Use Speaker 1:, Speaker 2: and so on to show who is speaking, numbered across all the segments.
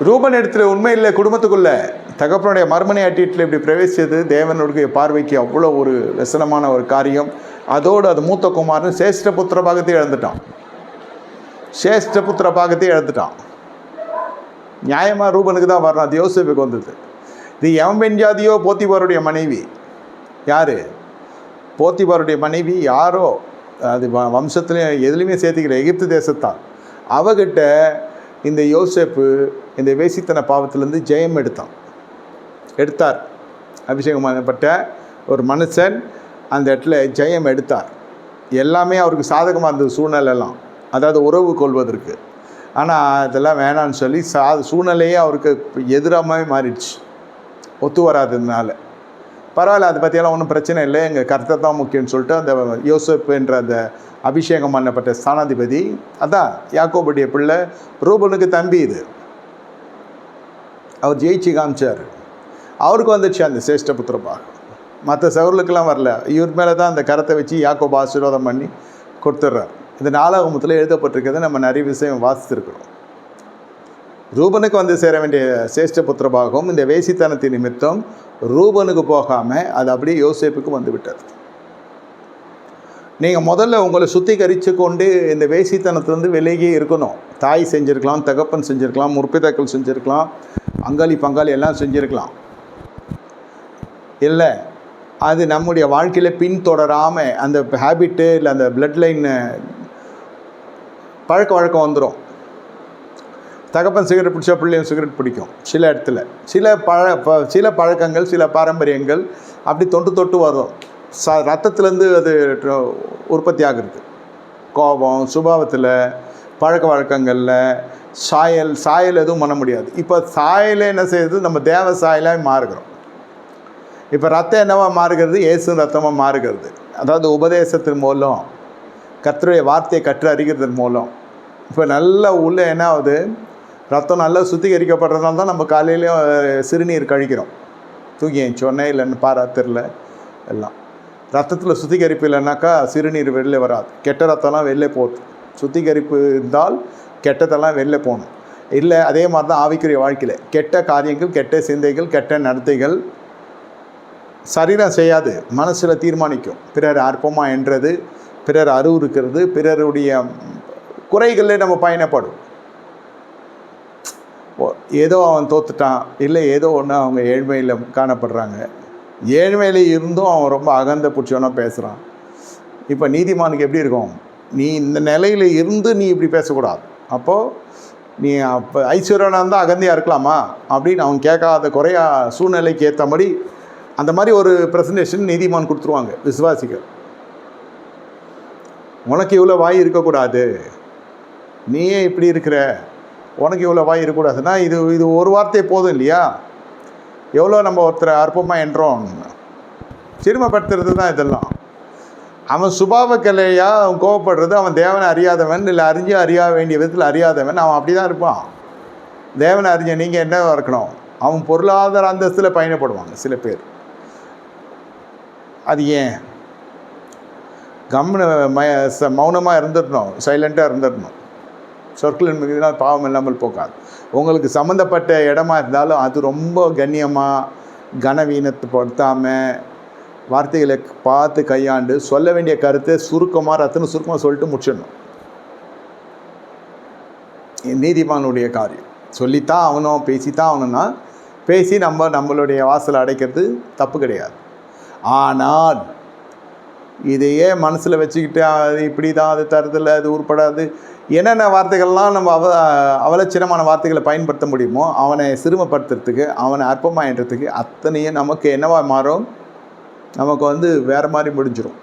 Speaker 1: ரூபன் இடத்துல உண்மையில் குடும்பத்துக்குள்ள. தகப்பனுடைய மர்மனை அட்டியத்தில் இப்படி பிரவேசித்தது தேவனுடைய பார்வைக்கு அவ்வளோ ஒரு வெசனமான ஒரு காரியம். அதோடு அது மூத்த குமாரன் சேஷ்ட புத்திர பாகத்தை இழந்துட்டான். சேஷ்ட புத்திர பாகத்தை இழந்துட்டான். நியாயமாக ரூபனுக்கு தான் வரணும். அது யோசிப்புக்கு வந்தது. இது எவன் பெண் ஜாதியோ? போத்திபாருடைய மனைவி. யார்? போத்திபாருடைய மனைவி யாரோ? அது வ- வம்சத்துலேயும் எதுலேயுமே சேர்த்துக்கிற எகிப்து தேசத்தான். அவகிட்ட இந்த யோசேப்பு இந்த வேசித்தன பாவத்திலேருந்து ஜெயம் எடுத்தான். எடுத்தார். அபிஷேகம் பண்ணப்பட்ட ஒரு மனுஷன் அந்த இடத்துல ஜெயம் எடுத்தார். எல்லாமே அவருக்கு சாதகமாக இருந்தது சூழ்நிலையெல்லாம். அதாவது உறவு கொள்வதற்கு. ஆனால் இதெல்லாம் வேணான்னு சொல்லி சா சூழ்நிலையே அவருக்கு எதிராகவே மாறிடுச்சு. ஒத்து வராததுனால. பரவாயில்ல அதை பற்றியெல்லாம் ஒன்றும் பிரச்சனை இல்லை. எங்கள் கருத்தை தான் முக்கியம்னு சொல்லிட்டு அந்த யோசப் என்ற அந்த அபிஷேகம் பண்ணப்பட்ட ஸ்தானாதிபதி அதான் யாக்கோபுடைய பிள்ளை ரூபனுக்கு தம்பி இது. அவர் ஜெயிச்சு காமிச்சார். அவருக்கு வந்துச்சு அந்த சிரேஷ்ட புத்திரப்பா மற்ற சவர்களுக்கெல்லாம் வரல. இவர் மேலே தான் அந்த கரத்தை வச்சு யாக்கோப ஆசீர்வாதம் பண்ணி கொடுத்துட்றார் இந்த நாளாகமத்தில் எழுதப்பட்டிருக்கிறத. நம்ம நிறைய விஷயம் வாசித்திருக்கிறோம். ரூபனுக்கு வந்து சேர வேண்டிய சேஷ்ட புத்திரபாகவும் இந்த வேசித்தனத்தின் நிமித்தம் ரூபனுக்கு போகாமல் அது அப்படியே யோசிப்புக்கு வந்து விட்டது. நீங்கள் முதல்ல உங்களை சுத்திகரித்து கொண்டு இந்த வேசித்தனத்துலேருந்து விலகி இருக்கணும். தாய் செஞ்சுருக்கலாம் தகப்பன் செஞ்சுருக்கலாம் முற்பிதாக்கள் செஞ்சுருக்கலாம் அங்காளி பங்காளி எல்லாம் செஞ்சுருக்கலாம். இல்லை அது நம்முடைய வாழ்க்கையில் பின்தொடராமல் அந்த ஹேபிட்டு இல்லை அந்த பிளட் லைன் பழக்க வழக்கம் வந்துடும் தகப்பன் சிகரெட் பிடிச்சா பிள்ளையும் சிகரெட் பிடிக்கும். சில இடத்துல. சில பழ ப சில பழக்கங்கள் சில பாரம்பரியங்கள் அப்படி தொட்டு தொட்டு வரும். ச ரத்தத்துலேருந்து அது உற்பத்தி ஆகுறது. கோபம் சுபாவத்தில் பழக்க வழக்கங்களில் சாயல் சாயல் எதுவும் பண்ண முடியாது. இப்போ சாயலை என்ன செய்யுது? நம்ம தேவ சாயலாக மாறுகிறோம். இப்போ ரத்தம் என்னவா மாறுகிறது? இயேசு ரத்தமாக மாறுகிறது. அதாவது உபதேசத்தின் மூலம் கர்த்தருடைய வார்த்தையை கற்று அறிகிறதன் மூலம். இப்போ நல்லா உள்ள என்ன ஆகுது? ரத்தம் நல்லா சுத்திகரிக்கப்படுறதுனால தான் நம்ம காலையிலையும் சிறுநீர் கழிக்கிறோம். தூக்கி சொன்னேன் இல்லைன்னு பாரா தெரில எல்லாம். ரத்தத்தில் சுத்திகரிப்பு இல்லைனாக்கா சிறுநீர் வெளில வராது. கெட்ட ரத்தம்லாம் வெளில போகுது. சுத்திகரிப்பு இருந்தால் கெட்டதெல்லாம் வெளில போகணும். இல்லை அதே மாதிரி தான் ஆவிக்குரிய வாழ்க்கையில். கெட்ட காரியங்கள் கெட்ட சிந்தைகள் கெட்ட நடத்தைகள் சரீரம் செய்யாது. மனசில் தீர்மானிக்கும். பிறர் அற்பமாக என்றது பிறர் அருவுருக்கிறது பிறருடைய குறைகளில் நம்ம பயணப்படும். ஏதோ அவன் தோத்துட்டான். இல்லை ஏதோ ஒன்று அவங்க ஏழ்மையில் காணப்படுறாங்க. ஏழ்மையில் இருந்தும் அவன் ரொம்ப அகந்த பிடிச்சவனாக பேசுகிறான் இப்போ நீதிமானுக்கு எப்படி இருக்கும்? நீ இந்த நிலையில் இருந்து நீ இப்படி பேசக்கூடாது. அப்போது நீ அப்போ ஐஸ்வர்யனாக இருந்தால் அகந்தியாக இருக்கலாமா? அப்படின்னு அவன் கேட்காத குறையா சூழ்நிலைக்கு ஏற்ற மாதிரி அந்த மாதிரி ஒரு ப்ரெசன்டேஷன் நீதிமான் கொடுத்துருவாங்க விசுவாசிகள். உனக்கு இவ்வளோ வாய் இருக்கக்கூடாது. நீயே இப்படி இருக்கிற. உனக்கு இவ்வளோ வாய் இருக்கக்கூடாதுன்னா இது இது ஒரு வார்த்தை போதும் இல்லையா? எவ்வளோ நம்ம ஒருத்தரை அற்பமாக என்றோம். சிறுமப்படுத்துறது தான் இதெல்லாம். அவன் சுபாவ கலையாக அவன் கோவப்படுறது அவன் தேவனை அறியாதவன் இல்லை அறிஞ்சு அறிய வேண்டிய விதத்தில் அறியாதவன் அவன் அப்படி தான் இருப்பான். தேவனை அறிஞ்ச நீங்கள் என்ன இருக்கணும் அவன் பொருளாதார அந்தஸ்தில் பயணப்படுவாங்க சில பேர். அது ஏன்? கம்னு மய ச மௌனமாக இருந்துடணும் சைலண்ட்டாக இருந்துடணும். சொற்களின் மிகுதினால் பாவம் இல்லாமல் போகாது. உங்களுக்கு சம்மந்தப்பட்ட இடமா இருந்தாலும் அது ரொம்ப கண்ணியமாக கனவீனத்தை படுத்தாமல் வார்த்தைகளை பார்த்து கையாண்டு சொல்ல வேண்டிய கருத்தை சுருக்கமாக ரத்தன சுருக்கமாக சொல்லிட்டு முடிச்சிடணும். நீதிமானுடைய காரியம். சொல்லித்தான் ஆகணும் பேசித்தான் ஆகணும்னா பேசி நம்ம நம்மளுடைய வாசலை அடைக்கிறது தப்பு கிடையாது. ஆனால் இதையே மனசில் வச்சுக்கிட்டு அது இப்படி தான் அது தருதில்ல அது உருப்படாது. என்னென்ன வார்த்தைகள்லாம் நம்ம அவ அவலட்சணமான வார்த்தைகளை பயன்படுத்த முடியுமோ அவனை சிறுமப்படுத்துறதுக்கு அவனை அற்பமாயின்றதுக்கு அத்தனையும் நமக்கு என்னவா மாறும்? நமக்கு வந்து வேறு மாதிரி முடிஞ்சிடும்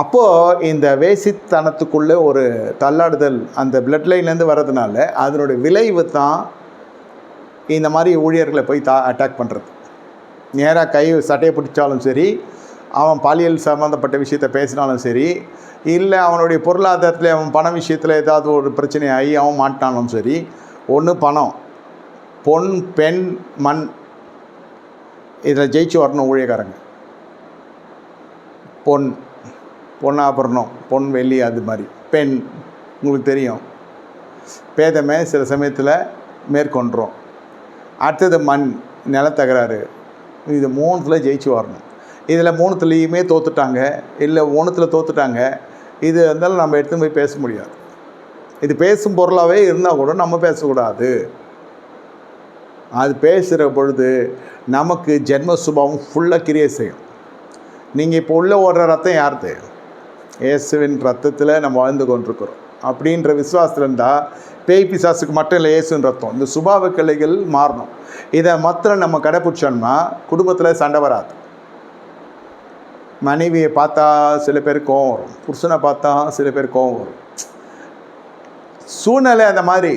Speaker 1: அப்போது இந்த வேசித்தனத்துக்குள்ளே ஒரு தள்ளாடுதல் அந்த பிளட் லைன்லேருந்து வர்றதுனால அதனுடைய விளைவு தான் இந்த மாதிரி ஊழியர்களை போய் தா அட்டாக் பண்ணுறது நேராக கை சட்டையை பிடிச்சாலும் சரி அவன் பாலியல் சம்மந்தப்பட்ட விஷயத்தை பேசினாலும் சரி இல்லை அவனுடைய பொருளாதாரத்தில் அவன் பண விஷயத்தில் ஏதாவது ஒரு பிரச்சனை ஆகி அவன் மாட்டாலும் சரி ஒன்று பணம். பொன் பெண் மண் இதில் ஜெயிச்சு வரணும் ஊழியக்காரங்க. பொன் பொன்னாபரணம் பொன் வெள்ளி அது மாதிரி. பெண் உங்களுக்கு தெரியும். பேதமை சில சமயத்தில் மேற்கொண்டுரும். அடுத்தது மண் நிலத்தகராறு. இது மூணுத்தில் ஜெயிச்சு வரணும். இதில் மூணுத்துலேயுமே தோத்துட்டாங்க. இல்லை ஒன்றுத்தில் தோத்துட்டாங்க. இது இருந்தாலும் நம்ம எடுத்து போய் பேச முடியாது. இது பேசும் பொருளாகவே இருந்தால் கூட நம்ம பேசக்கூடாது. அது பேசுகிற பொழுது நமக்கு ஜென்ம சுபாவம் ஃபுல்லாக கிரியை செய்யும். நீங்கள் இப்போ உள்ளே ஓடுற ரத்தம் யாருது? இயேசுவின் ரத்தத்தில் நம்ம வாழ்ந்து கொண்டிருக்கிறோம். அப்படின்ற விசுவாசத்தில் இருந்தால் பேய் பிசாசுக்கு மட்டும் இல்லை இயேசுன்னு ரத்தம். இந்த சுபாவ கிளைகள் மாறணும். இதை மாத்திரம் நம்ம கடைப்பிடிச்சோம்னா குடும்பத்தில் சண்டை வராது. மனைவியை பார்த்தா சில பேர் கோவம் வரும். புருஷனை பார்த்தா சில பேர் கோவம் வரும். சூழ்நிலை அந்த மாதிரி.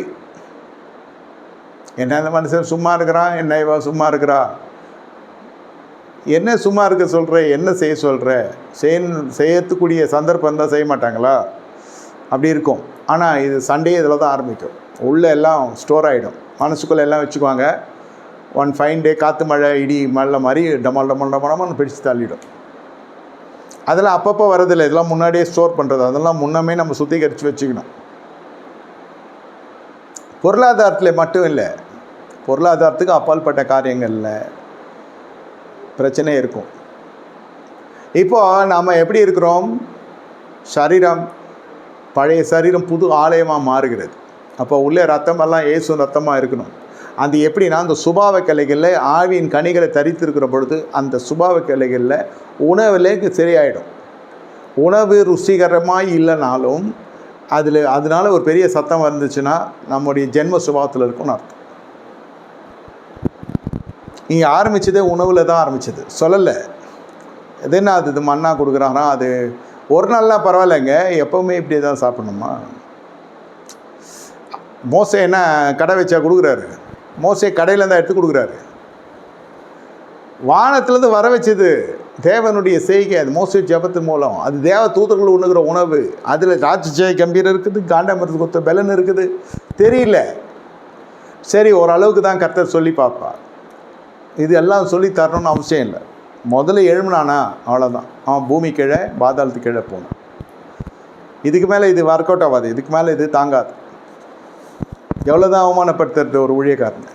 Speaker 1: என்ன அந்த மனுஷன் சும்மா இருக்கிறான் என்ன இவ சும்மா இருக்கிறா? என்ன சும்மா இருக்க சொல்கிற என்ன செய்ய சொல்கிற செய் செய்யத்துக்கூடிய சந்தர்ப்பம் தான் செய்ய மாட்டாங்களா? அப்படி இருக்கும். ஆனால் இது சண்டையே இதில் தான் ஆரம்பிக்கும். உள்ளே எல்லாம் ஸ்டோர் ஆகிடும் மனசுக்குள்ளே எல்லாம் வச்சுக்குவாங்க. ஒன் ஃபைன் டே காற்று மழை இடி மழை மாதிரி டமால் டமால் டமால்னு பிடிச்சு தள்ளிடும். அதெல்லாம் அப்பப்போ வரதில்லை இதெல்லாம் முன்னாடியே ஸ்டோர் பண்ணுறது அதெல்லாம் முன்னமே நம்ம சுத்திகரித்து வச்சுக்கணும். பொருளாதாரத்தில் மட்டும் இல்லை. பொருளாதாரத்துக்கு அப்பாற்பட்ட காரியங்களில் பிரச்சனை இருக்கும். இப்போ நாம் எப்படி இருக்கிறோம்? சரீரம் பழைய சரீரம் புது ஆலயமாக மாறுகிறது. அப்போ உள்ளே ரத்தமெல்லாம் இயேசு ரத்தமாக இருக்கணும். அது எப்படின்னா அந்த சுபாவ கிளைகளில் ஆவியின் கனிகளை தரித்திருக்கிற பொழுது அந்த சுபாவ கிளைகளில் உணவுலேக்கு சரியாயிடும். உணவு ருசிகரமாக இல்லைனாலும் அதில் அதனால ஒரு பெரிய சத்தம் வந்துச்சுன்னா நம்முடைய ஜென்ம சுபாவத்தில் இருக்கும்னு அர்த்தம். நீங்கள் ஆரம்பித்ததே உணவில் தான் ஆரம்பித்தது சொல்லலை. எது என்ன அது? இது மண்ணா கொடுக்குறாங்கன்னா அது ஒரு நாள்லாம் பரவாயில்லைங்க. எப்போவுமே இப்படி தான் சாப்பிடணுமா? மோசம் என்ன கடை வச்சா கொடுக்குறாரு? மோசை கடையில் தான் எடுத்து கொடுக்குறாரு. வானத்துலேருந்து வர வச்சது தேவனுடைய செய்கை அது மோசை ஜபத்து மூலம். அது தேவ தூதர்கள் உண்ணுகிற உணவு. அதில் ராட்சஜய கம்பீரம் இருக்குது காண்டாமரத்துக்கு கொத்த பலன் இருக்குது. தெரியல. சரி ஓரளவுக்கு தான் கர்த்தர் சொல்லி பார்ப்பார். இது எல்லாம் சொல்லி தரணும்னு அவசியம் இல்லை. முதல்ல எழுமினானா அவ்வளோதான் அவன் பூமி கீழே பாதாளத்து கீழே போனான். இதுக்கு மேலே இது ஒர்க் அவுட் ஆகாது. இதுக்கு மேலே இது தாங்காது. எவ்வளோ தான் அவமானப்படுத்துறது ஒரு ஊழியக்காரன்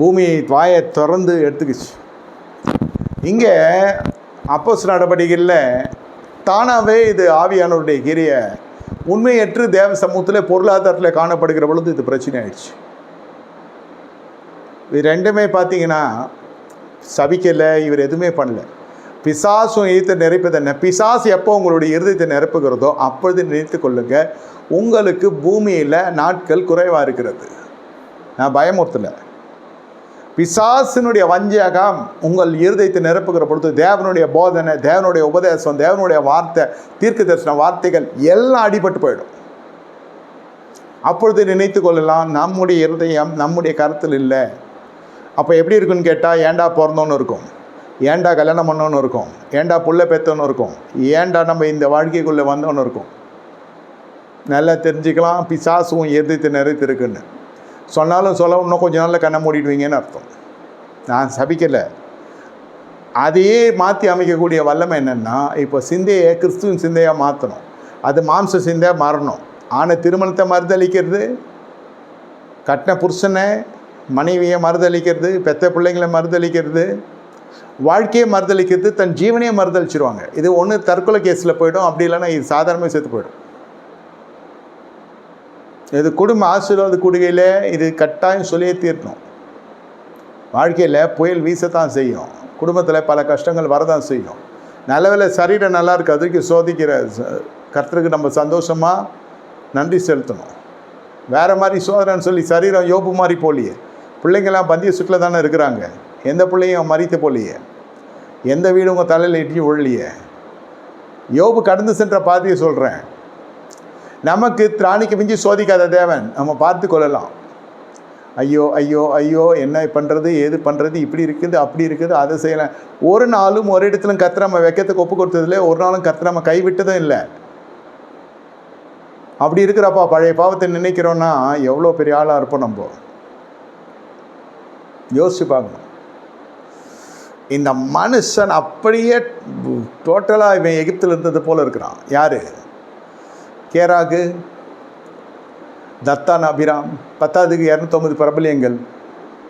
Speaker 1: பூமி வாயை திறந்து எடுத்துக்கிச்சு. இங்கே அப்போஸ் நடவடிக்கையில் தானாகவே இது ஆவியானவருடைய கிரியை உண்மையற்று தேவ சமூகத்தில் பொருளாதாரத்தில் காணப்படுகிற பொழுது இது பிரச்சனை ஆயிடுச்சு. இது ரெண்டுமே பார்த்தீங்கன்னா சபிக்கலை இவர் எதுவுமே பண்ணல. பிசாசும் ஈர்த்து நிறைப்பது என்ன பிசாசு எப்போ உங்களுடைய இருதயத்தை நிரப்புகிறதோ அப்பொழுது நினைத்து கொள்ளுங்க உங்களுக்கு பூமியில் நாட்கள் குறைவாக இருக்கிறது. நான் பயமுறுத்தலை. பிசாசினுடைய வஞ்சகம் உங்கள் இருதயத்தை நிரப்புகிற பொழுது தேவனுடைய போதனை தேவனுடைய உபதேசம் தேவனுடைய வார்த்தை தீர்க்க தரிசன வார்த்தைகள் எல்லாம் அடிபட்டு போயிடும். அப்பொழுது நினைத்து கொள்ளலாம் நம்முடைய இருதயம் நம்முடைய கருத்தில் இல்லை. அப்போ எப்படி இருக்குன்னு கேட்டால் ஏண்டா பிறந்தோன்னு இருக்கும். ஏண்டா கல்யாணம் பண்ணோன்னு இருக்கும்? ஏண்டா புள்ள பெத்தோன்னு இருக்கும்? ஏண்டா நம்ம இந்த வாழ்க்கைக்குள்ளே வந்தோன்னு இருக்கும்? நல்லா தெரிஞ்சுக்கலாம். பிசாசும் எதிர்த்து நிறைத்திருக்குன்னு சொன்னாலும் சொல்ல இன்னும் கொஞ்ச நாளில் கண்ணை மூடிடுவீங்கன்னு அர்த்தம். நான் சபிக்கலை. அதையே மாற்றி அமைக்கக்கூடிய வல்லமை என்னென்னா இப்போ சிந்தையை கிறிஸ்துவின் சிந்தையாக மாற்றணும் அது மாம்ச சிந்தையாக மாறணும். ஆனால் திருமணத்தை மறுதளிக்கிறது கட்டின புருஷனை மனைவியை மறுதளிக்கிறது பெத்த பிள்ளைங்களை மறுதளிக்கிறது வாழ்க்கையை மறுதளிக்கிறது தன் ஜீவனையே மறுதளிச்சிருவாங்க. இது ஒன்று தற்கொலை கேஸில் போயிடும் அப்படி இல்லைன்னா இது சாதாரணமாக செத்து போயிடும். இது குடும்ப ஆசீர்வாத கூடுகையில் இது கட்டாயம் சொல்லியே தீர்க்கணும் வாழ்க்கையில் புயல் வீசத்தான் செய்யும். குடும்பத்தில் பல கஷ்டங்கள் வரதான் செய்யும். நல்லவேளை சரீரம் நல்லா இருக்கு அதுக்கு சோதிக்கிற ச- கர்த்தருக்கு நம்ம சந்தோஷமாக நன்றி செலுத்தணும். வேறு மாதிரி சோதனைன்னு சொல்லி சரீரம் யோப்பு மாதிரி போலியே. பிள்ளைங்கள்லாம் பந்திய சுற்றில் தானே இருக்கிறாங்க. எந்த பிள்ளையும் மறித்து போலியே. எந்த வீடும் உங்கள் தலையில் இட்டி ஒழியே யோபு கடந்து சென்ற பாதையை சொல்கிறேன் நமக்கு திராணிக்கு மிஞ்சி சோதிக்காத தேவன் நம்ம பார்த்து கொள்ளலாம். ஐயோ ஐயோ ஐயோ என்ன பண்ணுறது ஏது பண்ணுறது இப்படி இருக்குது அப்படி இருக்குது அதை செய்யலாம் ஒரு நாளும் ஒரு இடத்துலையும் கர்த்தர் நம்ம வைக்கத்துக்கு ஒப்பு கொடுத்ததில்ல ஒரு நாளும் கர்த்தர் நம்ம கைவிட்டதும் இல்லை. அப்படி இருக்கிறப்பா பழைய பாவத்தை நினைக்கிறோன்னா எவ்வளோ பெரிய ஆளாக இருப்போம் நம்ம. யோசிச்சு பார்க்கணும். இந்த மனுஷன் அப்படியே டோட்டலாக இவன் எகிப்தில் இருந்தது போல் இருக்கிறான். யார்? கேராகு தத்தான் அபிராம் பத்தாவதுக்கு இரநூத்தொம்பது பிரபலியங்கள்.